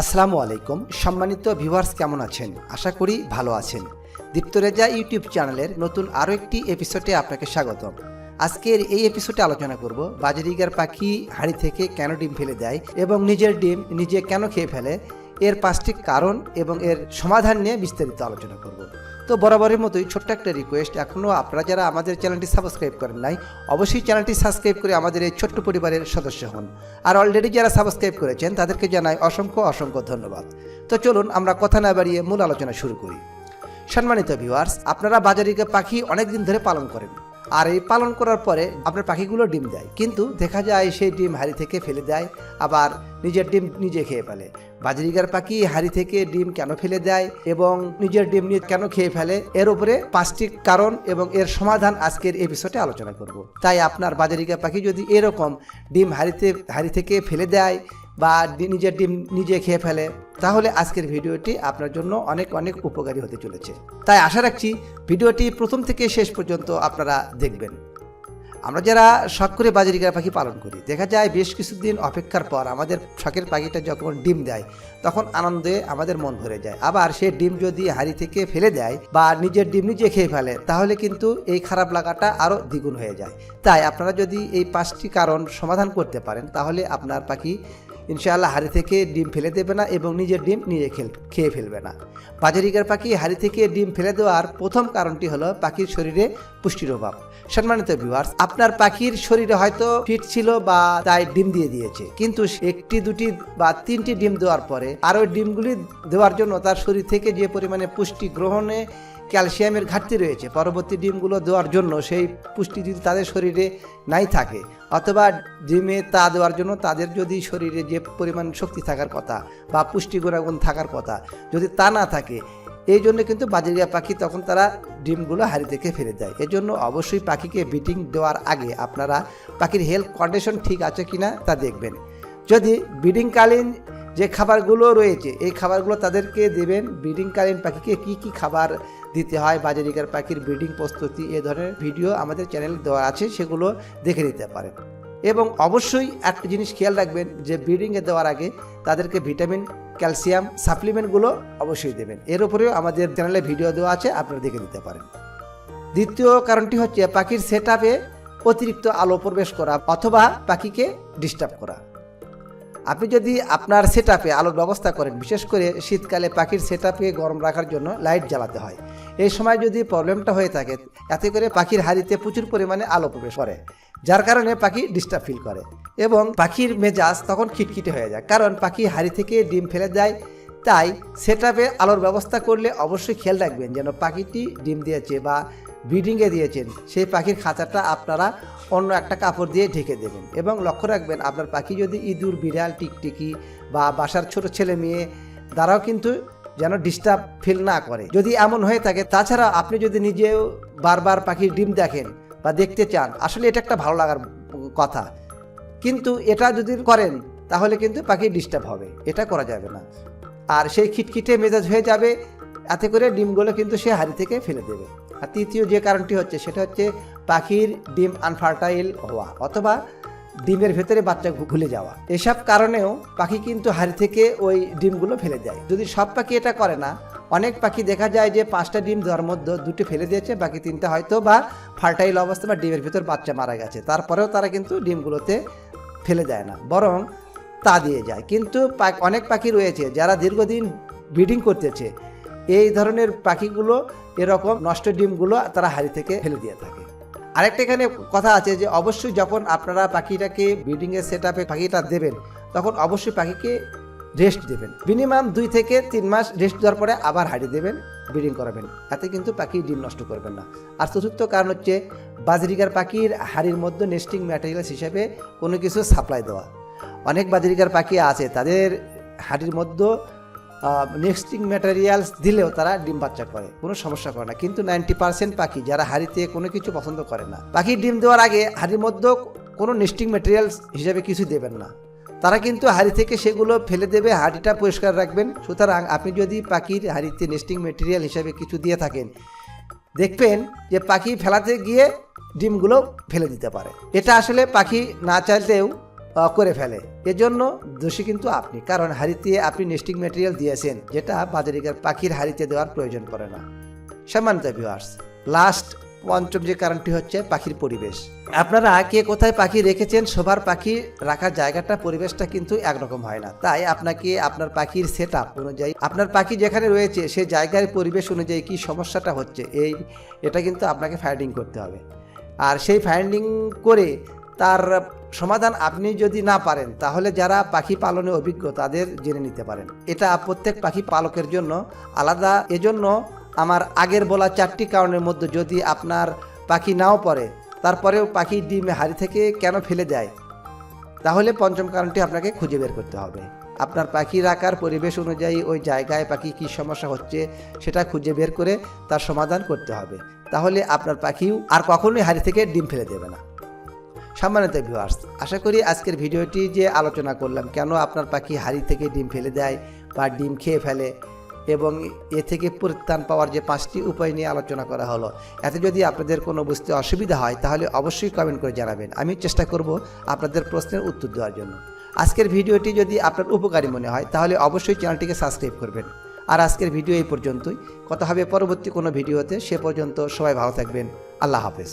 আসসালামু আলাইকুম। সম্মানিত ভিউয়ার্স, কেমন আছেন? আশা করি ভালো আছেন। দীপ্তরেজা ইউটিউব চ্যানেলের নতুন আরও একটি এপিসোডে আপনাকে স্বাগতম। আজকের এই এপিসোডে আলোচনা করব বাজারিগার পাখি হাড়ি থেকে কেন ডিম ফেলে দেয় এবং নিজের ডিম নিজে কেন খেয়ে ফেলে, এর পাঁচটি কারণ এবং এর সমাধান নিয়ে বিস্তারিত আলোচনা করব। তো বরাবরের মতোই ছোট্ট একটা রিকোয়েস্ট এখনও আপনারা যারা আমাদের চ্যানেলটি সাবস্ক্রাইব করেন নাই, অবশ্যই চ্যানেলটি সাবস্ক্রাইব করে আমাদের এই ছোট্ট পরিবারের সদস্য হন। আর অলরেডি যারা সাবস্ক্রাইব করেছেন, তাদেরকে জানাই অসংখ্য অসংখ্য ধন্যবাদ। তো চলুন আমরা কথা না বাড়িয়ে মূল আলোচনা শুরু করি। সম্মানিত ভিউয়ার্স আপনারা বাজারিকে পাখি অনেক দিন ধরে পালন করেন। আর এই পালন করার পরে আপনার পাখিগুলো ডিম দেয়। কিন্তু দেখা যায় সেই ডিম হাড়ি থেকে ফেলে দেয়, আবার নিজের ডিম নিজে খেয়ে ফেলে। বাজরিগার পাখি হাড়ি থেকে ডিম কেন ফেলে দেয় এবং নিজের ডিম নিয়ে কেন খেয়ে ফেলে, এর উপরে পাঁচটি কারণ এবং এর সমাধান আজকের এপিসোডে আলোচনা করব। তাই আপনার বাজারিকা পাখি যদি এরকম ডিম হাড়িতে, হাড়ি থেকে ফেলে দেয় বা নিজের ডিম নিজে খেয়ে ফেলে, তাহলে আজকের ভিডিওটি আপনার জন্য অনেক অনেক উপকারী হতে চলেছে। তাই আশা রাখছি ভিডিওটি প্রথম থেকে শেষ পর্যন্ত আপনারা দেখবেন। আমরা যারা শখ করে বাজারিকার পাখি পালন করি, দেখা যায় বেশ কিছুদিন অপেক্ষার পর আমাদের শখের পাখিটা যখন ডিম দেয়, তখন আনন্দে আমাদের মন ভরে যায়। আবার সে ডিম যদি হাড়ি থেকে ফেলে দেয় বা নিজের ডিম নিজে খেয়ে ফেলে, তাহলে কিন্তু এই খারাপ লাগাটা আরও দ্বিগুণ হয়ে যায়। তাই আপনারা যদি এই পাঁচটি কারণ সমাধান করতে পারেন, তাহলে আপনার পাখি ইনশাআল্লাহ হাড়ি থেকে ডিম ফেলে দেবে না এবং নিজের ডিম নিজে খেল খেয়ে ফেলবে না। বাজারিকার পাখি হাড়ি থেকে ডিম ফেলে দেওয়ার প্রথম কারণটি হলো পাখির শরীরে পুষ্টির অভাব। সম্মানিত ভিউয়ার্স আপনার পাখির শরীরে হয়তো ফিট ছিল বা তাই ডিম দিয়ে দিয়েছে, কিন্তু একটি, দুটি বা তিনটি ডিম দেওয়ার পরে আর ওই ডিমগুলি দেওয়ার জন্য তার শরীর থেকে যে পরিমাণে পুষ্টি গ্রহণে ক্যালসিয়ামের ঘাটতি রয়েছে, পরবর্তী ডিমগুলো দেওয়ার জন্য সেই পুষ্টি যদি তাদের শরীরে নাই থাকে, অথবা ডিমে তা দেওয়ার জন্য তাদের যদি শরীরে যে পরিমাণ শক্তি থাকার কথা বা পুষ্টি গুণাগুণ থাকার কথা, যদি তা না থাকে, এই জন্য কিন্তু বাজারিয়া পাখি তখন তারা ডিমগুলো হাড়ি থেকে ফেলে দেয়। এজন্য অবশ্যই পাখিকে বিটিং দেওয়ার আগে আপনারা পাখির হেলথ কন্ডিশন ঠিক আছে কিনা তা দেখবেন। যদি ব্রিডিংকালীন যে খাবারগুলো রয়েছে, এই খাবারগুলো তাদেরকে দেবেন, ব্রিডিংকালীন পাখিকে কি কি খাবার দিতে হয়, বাজারিকার পাখির ব্রিডিং প্রস্তুতি, এ ধরনের ভিডিও আমাদের চ্যানেল দেওয়া আছে, সেগুলো দেখে নিতে পারেন। এবং অবশ্যই একটা জিনিস খেয়াল রাখবেন যে ব্রিডিংয়ে দেওয়ার আগে তাদেরকে ভিটামিন, ক্যালসিয়াম সাপ্লিমেন্টগুলো অবশ্যই দেবেন। এর উপরেও আমাদের চ্যানেলে ভিডিও দেওয়া আছে, আপনারা দেখে নিতে পারেন। দ্বিতীয় কারণটি হচ্ছে পাখির সেট অতিরিক্ত আলো প্রবেশ করা অথবা পাখিকে ডিস্টার্ব করা। আপনি যদি আপনার সেট আলোর ব্যবস্থা করেন, বিশেষ করে শীতকালে পাখির সেট গরম রাখার জন্য লাইট জ্বালাতে হয়। এই সময় যদি প্রবলেমটা হয়ে থাকে, এতে করে পাখির হাড়িতে প্রচুর পরিমাণে আলো প্রবেশ করে, যার কারণে পাখি ডিস্টার্ব ফিল করে এবং পাখির মেজাজ তখন খিটখিটে হয়ে যায়। কারণ পাখি হাড়ি থেকে ডিম ফেলে দেয়, তাই সেট আলোর ব্যবস্থা করলে অবশ্যই খেয়াল রাখবেন যেন পাখিটি ডিম দিয়েছে বা ব্রিডিংয়ে দিয়েছেন, সেই পাখির খাঁচাটা আপনারা অন্য একটা কাপড় দিয়ে ঢেকে দেবেন এবং লক্ষ্য রাখবেন আপনার পাখি যদি ইঁদুর, বিড়াল, টিকটিকি বা বাসার ছোট ছেলে মেয়ে দ্বারাও কিন্তু যেন ডিস্টার্ব ফিল না করে। যদি এমন হয়ে থাকে, তাছাড়া আপনি যদি নিজেও বারবার পাখির ডিম দেখেন বা দেখতে চান, আসলে এটা একটা ভালো লাগার কথা। কিন্তু এটা যদি করেন, তাহলে কিন্তু পাখি ডিস্টার্ব হবে। এটা করা যাবে না। আর সেই খিটখিটে মেজাজ হয়ে যাবে, এতে করে ডিমগুলো কিন্তু সে হাড়ি থেকে ফেলে দেবে। আর তৃতীয় যে কারণটি হচ্ছে, সেটা হচ্ছে পাখির ডিম আনফার্টাইল হওয়া অথবা ডিমের ভেতরে বাচ্চা ঘুলে যাওয়া। এসব কারণেও পাখি কিন্তু হাড়ি থেকে ওই ডিমগুলো ফেলে দেয়। যদি সব পাখি এটা করে না, অনেক পাখি দেখা যায় যে পাঁচটা ডিম দেওয়ার মধ্যে দুটো ফেলে দিয়েছে, বাকি তিনটা হয়তো বা ফার্টাইল অবস্থা বা ডিমের ভেতর বাচ্চা মারা গেছে। তারপরেও তারা কিন্তু ডিমগুলোতে ফেলে দেয় না, বরং তা দিয়ে যায়। কিন্তু অনেক পাখি রয়েছে যারা দীর্ঘদিন ব্রিডিং করতেছে। এই ধরনের পাখিগুলো এরকম নষ্ট ডিমগুলো তারা হাড়ি থেকে ফেলে দিয়ে থাকে। আরেকটা এখানে কথা আছে যে অবশ্যই যখন আপনারা পাখিটাকে ব্রিডিংয়ের সেট আপে পাখিটা দেবেন, তখন অবশ্যই পাখিকে রেস্ট দেবেন। মিনিমাম দুই থেকে তিন মাস রেস্ট দেওয়ার পরে আবার হাড়ি দেবেন ব্রিডিং করাবেন। তাতে কিন্তু পাখি ডিম নষ্ট করবেন না। আর চতুর্থ কারণ হচ্ছে বাজরিকার পাখির হাড়ির মধ্যে নেস্টিং ম্যাটেরিয়ালস হিসেবে কোনো কিছু সাপ্লাই দেওয়া। অনেক বাজরিকার পাখি আছে, তাদের হাড়ির মধ্যে নেক্সটিং ম্যাটেরিয়ালস দিলেও তারা ডিম বাচ্চা করে, কোনো সমস্যা করে না। কিন্তু নাইনটি পার্সেন্ট পাখি যারা হাড়িতে কোনো কিছু পছন্দ করে না, পাখি ডিম দেওয়ার আগে হাড়ির মধ্যে কোনো নেস্টিং ম্যাটেরিয়ালস হিসাবে কিছু দেবেন না। তারা কিন্তু হাড়ি থেকে সেগুলো ফেলে দেবে, হাড়িটা পরিষ্কার রাখবেন। সুতরাং আপনি যদি পাখির হাড়িতে নেস্টিং ম্যাটেরিয়াল হিসাবে কিছু দিয়ে থাকেন, দেখবেন যে পাখি ফেলাতে গিয়ে ডিমগুলো ফেলে দিতে পারে। এটা আসলে পাখি না চাইলেও করে ফেলে। এজন্য দোষী কিন্তু আপনি। কারণ হাড়িতে আপনি নেস্টিং ম্যাটেরিয়াল দিয়েছেন, যেটা বাজারিকার পাখির হাড়িতে দেওয়ার প্রয়োজন পড়ে না। সম্মানিত ভিউয়ার্স লাস্ট পঞ্চম যে কারণটি হচ্ছে পাখির পরিবেশ। আপনারা কে কোথায় পাখি রেখেছেন, সবার পাখি রাখার জায়গাটা, পরিবেশটা কিন্তু একরকম হয় না। তাই আপনাকে আপনার পাখির সেট আপ অনুযায়ী, আপনার পাখি যেখানে রয়েছে সেই জায়গার পরিবেশ অনুযায়ী কি সমস্যাটা হচ্ছে, এই, এটা কিন্তু আপনাকে ফাইন্ডিং করতে হবে। আর সেই ফাইন্ডিং করে তার সমাধান আপনি যদি না পারেন, তাহলে যারা পাখি পালনে অভিজ্ঞ, তাদের জেনে নিতে পারেন। এটা প্রত্যেক পাখি পালকের জন্য আলাদা। এজন্য আমার আগের বলা চারটি কারণের মধ্যে যদি আপনার পাখি নাও পড়ে, তারপরেও পাখি ডিম হাড়ি থেকে কেন ফেলে দেয়? তাহলে পঞ্চম কারণটি আপনাকে খুঁজে বের করতে হবে। আপনার পাখি রাখার পরিবেশ অনুযায়ী ওই জায়গায় পাখি কী সমস্যা হচ্ছে, সেটা খুঁজে বের করে তার সমাধান করতে হবে। তাহলে আপনার পাখিও আর কখনোই হাড়ি থেকে ডিম ফেলে দেবে না। সম্মানিত ভিউয়ার্স আশা করি আজকের ভিডিওটি যে আলোচনা করলাম, কেন আপনার পাখি হাড়ি থেকে ডিম ফেলে দেয় বা ডিম খেয়ে ফেলে এবং এ থেকে পরিত্রাণ পাওয়ার যে পাঁচটি উপায় নিয়ে আলোচনা করা হলো, এতে যদি আপনাদের কোনো বুঝতে অসুবিধা হয়, তাহলে অবশ্যই কমেন্ট করে জানাবেন। আমি চেষ্টা করব আপনাদের প্রশ্নের উত্তর দেওয়ার জন্য। আজকের ভিডিওটি যদি আপনার উপকারী মনে হয়, তাহলে অবশ্যই চ্যানেলটিকে সাবস্ক্রাইব করবেন। আর আজকের ভিডিও এই পর্যন্তই। কথা হবে পরবর্তী কোনো ভিডিওতে। সে পর্যন্ত সবাই ভালো থাকবেন। আল্লাহ হাফেজ।